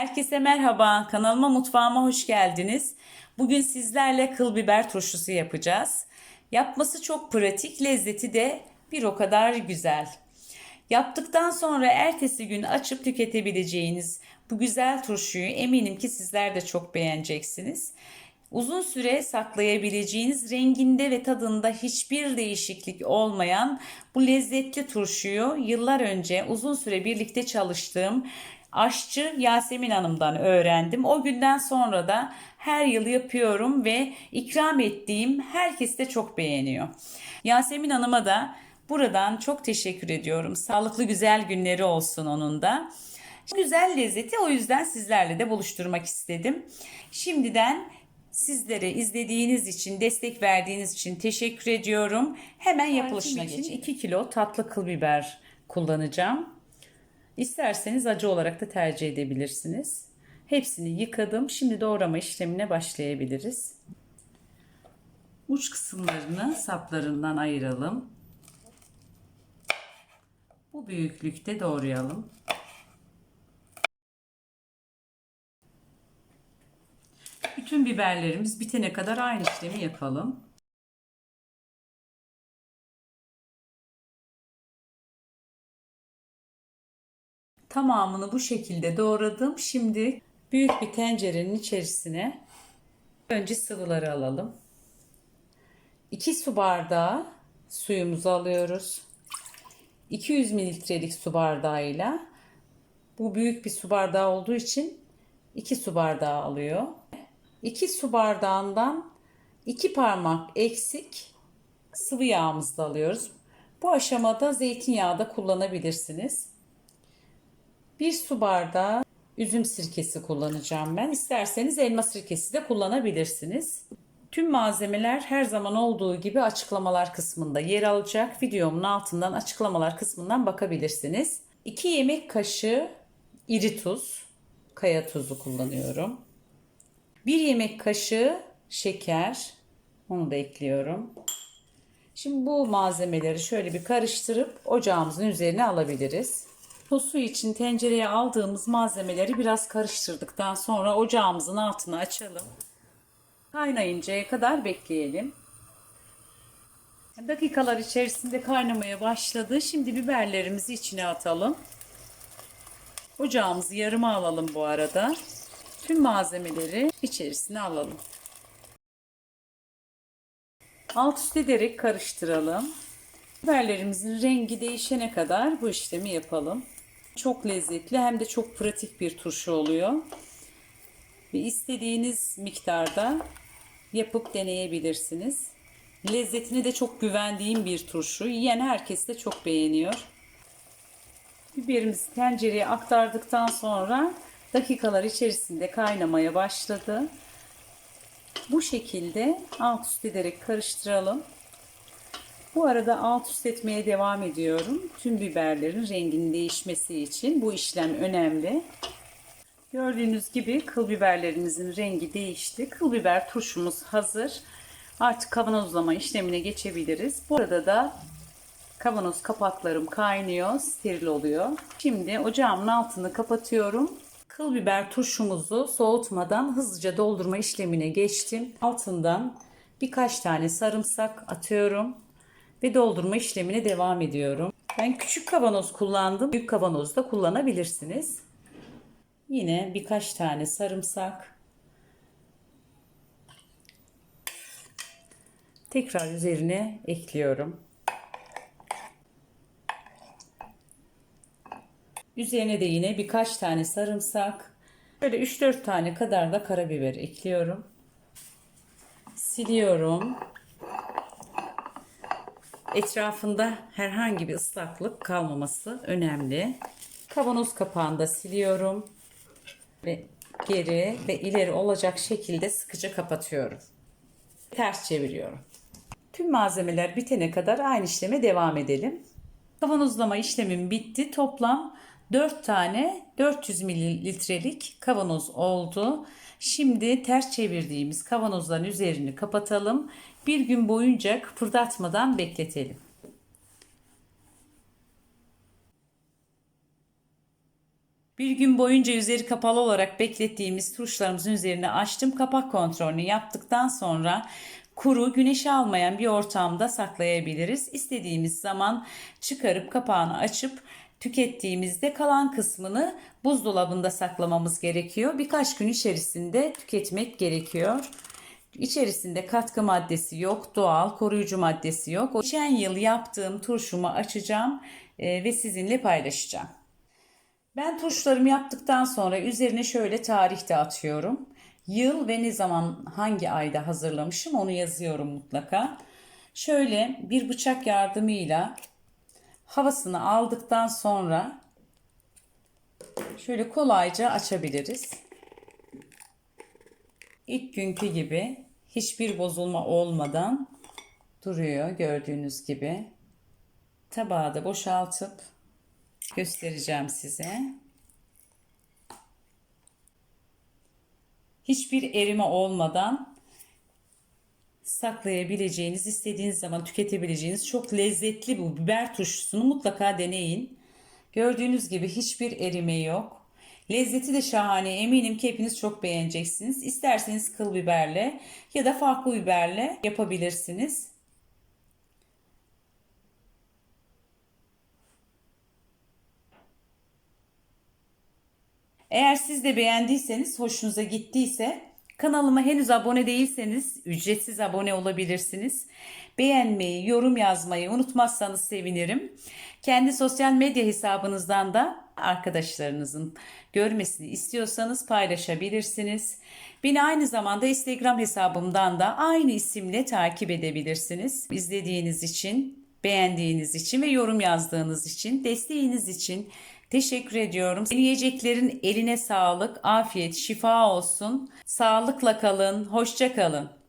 Herkese merhaba. Kanalıma mutfağıma hoş geldiniz. Bugün sizlerle kıl biber turşusu yapacağız. Yapması çok pratik, lezzeti de bir o kadar güzel. Yaptıktan sonra ertesi gün açıp tüketebileceğiniz bu güzel turşuyu eminim ki sizler de çok beğeneceksiniz. Uzun süre saklayabileceğiniz renginde ve tadında hiçbir değişiklik olmayan bu lezzetli turşuyu yıllar önce uzun süre birlikte çalıştığım aşçı Yasemin Hanım'dan öğrendim. O günden sonra da her yıl yapıyorum ve ikram ettiğim herkes de çok beğeniyor. Yasemin Hanım'a da buradan çok teşekkür ediyorum. Sağlıklı güzel günleri olsun onun da. Güzel lezzeti o yüzden sizlerle de buluşturmak istedim. Şimdiden sizlere izlediğiniz için, destek verdiğiniz için teşekkür ediyorum. Hemen yapılışına geçelim. 2 kilo tatlı kıl biber kullanacağım. İsterseniz acı olarak da tercih edebilirsiniz. Hepsini yıkadım. Şimdi doğrama işlemine başlayabiliriz. Uç kısımlarını saplarından ayıralım. Bu büyüklükte doğrayalım. Bütün biberlerimiz bitene kadar aynı işlemi yapalım. Tamamını bu şekilde doğradım. Şimdi büyük bir tencerenin içerisine önce sıvıları alalım. 2 su bardağı suyumuzu alıyoruz. 200 mililitrelik su bardağıyla bu büyük bir su bardağı olduğu için 2 su bardağı alıyor. 2 su bardağından 2 parmak eksik sıvı yağımızı da alıyoruz. Bu aşamada zeytinyağı da kullanabilirsiniz. 1 su bardağı üzüm sirkesi kullanacağım ben. İsterseniz elma sirkesi de kullanabilirsiniz. Tüm malzemeler her zaman olduğu gibi açıklamalar kısmında yer alacak. Videomun altından açıklamalar kısmından bakabilirsiniz. 2 yemek kaşığı iri tuz, kaya tuzu kullanıyorum. 1 yemek kaşığı şeker, onu da ekliyorum. Şimdi bu malzemeleri şöyle bir karıştırıp ocağımızın üzerine alabiliriz. Sosu için tencereye aldığımız malzemeleri biraz karıştırdıktan sonra ocağımızın altını açalım. Kaynayıncaya kadar bekleyelim. Dakikalar içerisinde kaynamaya başladı. Şimdi biberlerimizi içine atalım. Ocağımızı yarıma alalım bu arada. Tüm malzemeleri içerisine alalım. Alt üst ederek karıştıralım. Biberlerimizin rengi değişene kadar bu işlemi yapalım. Çok lezzetli hem de çok pratik bir turşu oluyor. Ve istediğiniz miktarda yapıp deneyebilirsiniz. Lezzetini de çok güvendiğim bir turşu. Yiyen herkes de çok beğeniyor. Biberimizi tencereye aktardıktan sonra dakikalar içerisinde kaynamaya başladı. Bu şekilde alt üst ederek karıştıralım. Bu arada alt üst etmeye devam ediyorum. Tüm biberlerin renginin değişmesi için bu işlem önemli. Gördüğünüz gibi kıl biberlerimizin rengi değişti. Kıl biber turşumuz hazır. Artık kavanozlama işlemine geçebiliriz. Bu arada da kavanoz kapaklarım kaynıyor, steril oluyor. Şimdi ocağımın altını kapatıyorum. Kıl biber turşumuzu soğutmadan hızlıca doldurma işlemine geçtim. Altından birkaç tane sarımsak atıyorum ve doldurma işlemine devam ediyorum. Ben küçük kavanoz kullandım. Büyük kavanoz da kullanabilirsiniz. Yine birkaç tane sarımsak. Tekrar üzerine ekliyorum. Üzerine de yine birkaç tane sarımsak. Böyle 3-4 tane kadar da karabiber ekliyorum. Siliyorum. Etrafında herhangi bir ıslaklık kalmaması önemli. Kavanoz kapağını da siliyorum. Ve geri ve ileri olacak şekilde sıkıca kapatıyorum. Ters çeviriyorum. Tüm malzemeler bitene kadar aynı işleme devam edelim. Kavanozlama işlemim bitti. Toplam 4 tane 400 mililitrelik kavanoz oldu. Şimdi ters çevirdiğimiz kavanozların üzerini kapatalım. Bir gün boyunca kıpırdatmadan bekletelim. Bir gün boyunca üzeri kapalı olarak beklettiğimiz turşularımızın üzerine açtım. Kapak kontrolünü yaptıktan sonra kuru, güneşi almayan bir ortamda saklayabiliriz. İstediğimiz zaman çıkarıp kapağını açıp tükettiğimizde kalan kısmını buzdolabında saklamamız gerekiyor. Birkaç gün içerisinde tüketmek gerekiyor. İçerisinde katkı maddesi yok, doğal koruyucu maddesi yok. O geçen yıl yaptığım turşumu açacağım e, ve sizinle paylaşacağım. Ben turşularımı yaptıktan sonra üzerine şöyle tarih de atıyorum. Yıl ve ne zaman hangi ayda hazırlamışım onu yazıyorum mutlaka. Şöyle bir bıçak yardımıyla havasını aldıktan sonra şöyle kolayca açabiliriz. İlk günkü gibi hiçbir bozulma olmadan duruyor gördüğünüz gibi. Tabağı da boşaltıp göstereceğim size. Hiçbir erime olmadan saklayabileceğiniz, istediğiniz zaman tüketebileceğiniz çok lezzetli bu biber turşusunu mutlaka deneyin. Gördüğünüz gibi hiçbir erime yok. Lezzeti de şahane. Eminim ki hepiniz çok beğeneceksiniz. İsterseniz kıl biberle ya da farklı biberle yapabilirsiniz. Eğer siz de beğendiyseniz, hoşunuza gittiyse kanalıma henüz abone değilseniz ücretsiz abone olabilirsiniz. Beğenmeyi, yorum yazmayı unutmazsanız sevinirim. Kendi sosyal medya hesabınızdan da arkadaşlarınızın görmesini istiyorsanız paylaşabilirsiniz. Beni aynı zamanda Instagram hesabımdan da aynı isimle takip edebilirsiniz. İzlediğiniz için, beğendiğiniz için ve yorum yazdığınız için, desteğiniz için Teşekkür ediyorum. Yiyeceklerin eline sağlık, afiyet, şifa olsun. Sağlıkla kalın, hoşça kalın.